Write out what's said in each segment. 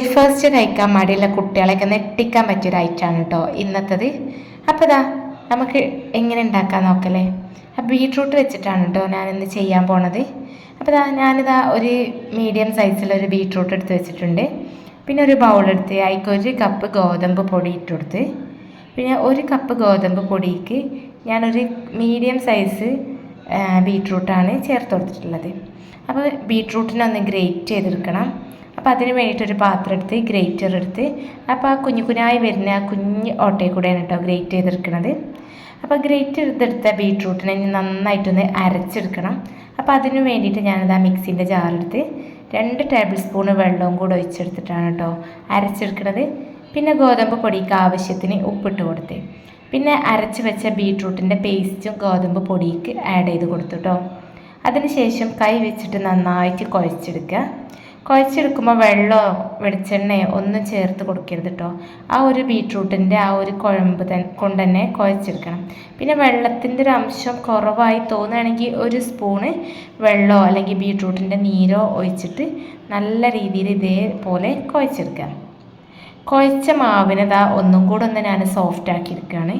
Breakfast കഴിക്കാൻ മടിയുള്ള കുട്ടികളെയൊക്കെ നെട്ടിക്കാൻ പറ്റിയൊരു ഐറ്റമാണ് കേട്ടോ ഇന്നത്തത്. അപ്പോൾ ഇതാ നമുക്ക് എങ്ങനെ ഉണ്ടാക്കാൻ നോക്കല്ലേ? അപ്പോൾ ബീട്രൂട്ട് വെച്ചിട്ടാണ് കേട്ടോ ഞാനിന്ന് ചെയ്യാൻ പോണത്. അപ്പോൾ ഇതാ ഞാനിതാ ഒരു മീഡിയം സൈസിലൊരു ബീട്രൂട്ട് എടുത്ത് വെച്ചിട്ടുണ്ട്. പിന്നെ ഒരു ബൗൾ എടുത്ത് അതിലേക്ക് ഒരു കപ്പ് ഗോതമ്പ് പൊടി ഇട്ട് കൊടുത്ത്. പിന്നെ ഒരു കപ്പ് ഗോതമ്പ് പൊടിക്ക് ഞാനൊരു മീഡിയം സൈസ് ബീട്രൂട്ടാണ് ചേർത്ത് കൊടുത്തിട്ടുള്ളത്. അപ്പോൾ ബീട്രൂട്ടിനെ ഒന്ന് ഗ്രേറ്റ് ചെയ്തെടുക്കണം. അപ്പോൾ അതിന് വേണ്ടിയിട്ടൊരു പാത്രം എടുത്ത് ഗ്രേറ്റർ എടുത്ത് അപ്പോൾ ആ കുഞ്ഞു കുഞ്ഞായി വരുന്ന ആ കുഞ്ഞ് ഓട്ടയിൽ കൂടെയാണ് കേട്ടോ ഗ്രേറ്റ് ചെയ്തെടുക്കുന്നത് അപ്പോൾ ഗ്രേറ്റ് ചെയ്തെടുത്ത ബീട്രൂട്ടിനെ നന്നായിട്ടൊന്ന് അരച്ചെടുക്കണം. അപ്പോൾ അതിന് വേണ്ടിയിട്ട് ഞാനത് ആ മിക്സിന്റെ ജാറെടുത്ത് രണ്ട് ടേബിൾ സ്പൂൺ വെള്ളവും കൂടെ ഒഴിച്ചെടുത്തിട്ടാണ് കേട്ടോ അരച്ചെടുക്കുന്നത് പിന്നെ ഗോതമ്പ് പൊടിക്ക് ആവശ്യത്തിന് ഉപ്പിട്ട് കൊടുത്ത്. പിന്നെ അരച്ച് വെച്ച ബീട്രൂട്ടിന്റെ പേസ്റ്റും ഗോതമ്പ് പൊടിക്ക് ആഡ് ചെയ്ത് കൊടുത്തു കേട്ടോ അതിനുശേഷം കൈ വെച്ചിട്ട് നന്നായിട്ട് കുഴച്ചെടുക്കുക. കുഴച്ചെടുക്കുമ്പോൾ വെള്ളമോ വെളിച്ചെണ്ണയോ ഒന്നും ചേർത്ത് കൊടുക്കരുത് കേട്ടോ ആ ഒരു ബീട്രൂട്ടിന്റെ ആ ഒരു കുഴമ്പ് തന്നെ കൊണ്ട് തന്നെ കുഴച്ചെടുക്കണം. പിന്നെ വെള്ളത്തിന്റെ ഒരു അംശം കുറവായി തോന്നുകയാണെങ്കിൽ ഒരു സ്പൂണ് വെള്ളമോ അല്ലെങ്കിൽ ബീട്രൂട്ടിന്റെ നീരോ ഒഴിച്ചിട്ട് നല്ല രീതിയിൽ ഇതേപോലെ കുഴച്ചെടുക്കുക. കുഴച്ച മാവിനതാ ഒന്നും കൂടെ ഒന്ന് ഞാൻ സോഫ്റ്റ് ആക്കി എടുക്കുകയാണ്.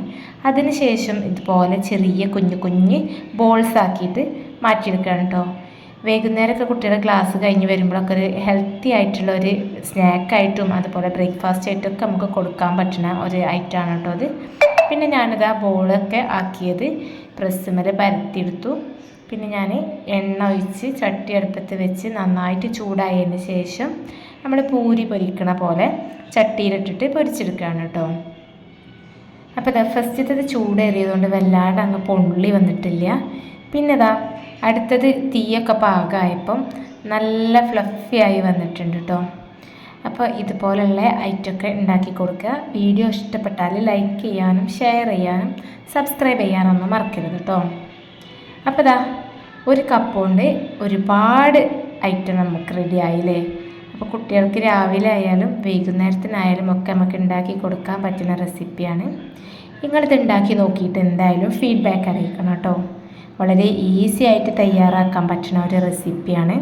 അതിനുശേഷം ഇതുപോലെ ചെറിയ കുഞ്ഞു കുഞ്ഞ് ബോൾസ് ആക്കിയിട്ട് മാറ്റിയെടുക്കുകയാണ് കേട്ടോ വൈകുന്നേരമൊക്കെ കുട്ടികളുടെ ക്ലാസ് കഴിഞ്ഞ് വരുമ്പോഴൊക്കെ ഒരു ഹെൽത്തി ആയിട്ടുള്ള ഒരു സ്നാക്കായിട്ടും അതുപോലെ ബ്രേക്ക്ഫാസ്റ്റ് ആയിട്ടൊക്കെ നമുക്ക് കൊടുക്കാൻ പറ്റുന്ന ഒരു ഐറ്റമാണ് കേട്ടോ അത്. പിന്നെ ഞാനിത് ആ ബോളൊക്കെ ആക്കിയത്. പ്രസ്സുമേൽ പരത്തിയെടുത്തു. പിന്നെ ഞാൻ എണ്ണ ഒഴിച്ച് ചട്ടി അടുപ്പത്ത് വെച്ച് നന്നായിട്ട് ചൂടായതിന് ശേഷം നമ്മൾ പൂരി പൊരിക്കണ പോലെ ചട്ടിയിലിട്ടിട്ട് പൊരിച്ചെടുക്കുകയാണ് കേട്ടോ. അപ്പോൾ ഇതാ ഫസ്റ്റത്തത് ചൂടേറിയതുകൊണ്ട് വല്ലാണ്ട് അങ്ങ് പൊള്ളി വന്നിട്ടില്ല. പിന്നെ ഇതാ അടുത്തത് തീയൊക്കെ പാകമായപ്പം നല്ല ഫ്ലഫി ആയി വന്നിട്ടുണ്ട് കേട്ടോ അപ്പോൾ ഇതുപോലുള്ള ഐറ്റമൊക്കെ ഉണ്ടാക്കി കൊടുക്കുക. വീഡിയോ ഇഷ്ടപ്പെട്ടാൽ ലൈക്ക് ചെയ്യാനും ഷെയർ ചെയ്യാനും സബ്സ്ക്രൈബ് ചെയ്യാനൊന്നും മറക്കരുത് കേട്ടോ അപ്പോൾ ഇതാ ഒരു കപ്പ് കൊണ്ട് ഒരുപാട് ഐറ്റം നമുക്ക് റെഡി ആയില്ലേ? അപ്പോൾ കുട്ടികൾക്ക് രാവിലെ ആയാലും വൈകുന്നേരത്തിനായാലും ഒക്കെ നമുക്ക് ഉണ്ടാക്കി കൊടുക്കാൻ പറ്റുന്ന റെസിപ്പിയാണ് നിങ്ങളിത് ഉണ്ടാക്കി നോക്കിയിട്ട് എന്തായാലും ഫീഡ്ബാക്ക് അറിയിക്കണം കേട്ടോ വളരെ ഈസി ആയിട്ട് തയ്യാറാക്കാൻ പറ്റുന്ന ഒരു റെസിപ്പിയാണ്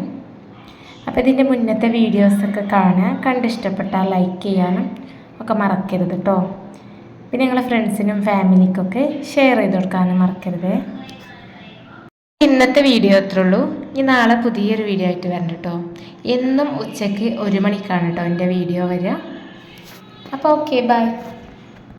അപ്പോൾ ഇതിന്റെ മുന്നത്തെ വീഡിയോസൊക്കെ കാണുക. കണ്ടിഷ്ടപ്പെട്ടാൽ ലൈക്ക് ചെയ്യാനും ഒക്കെ മറക്കരുത് കേട്ടോ പിന്നെ നിങ്ങളെ ഫ്രണ്ട്സിനും ഫാമിലിക്കൊക്കെ ഷെയർ ചെയ്ത് കൊടുക്കാനും മറക്കരുത്. ഇന്നത്തെ വീഡിയോ അത്രേ ഉള്ളൂ. ഇനി നാളെ പുതിയൊരു വീഡിയോ ആയിട്ട് വരണം കേട്ടോ എന്നും ഉച്ചയ്ക്ക് ഒരു മണിക്കാണ് കേട്ടോ എന്റെ വീഡിയോ വരിക. അപ്പോൾ ഓക്കെ ബൈ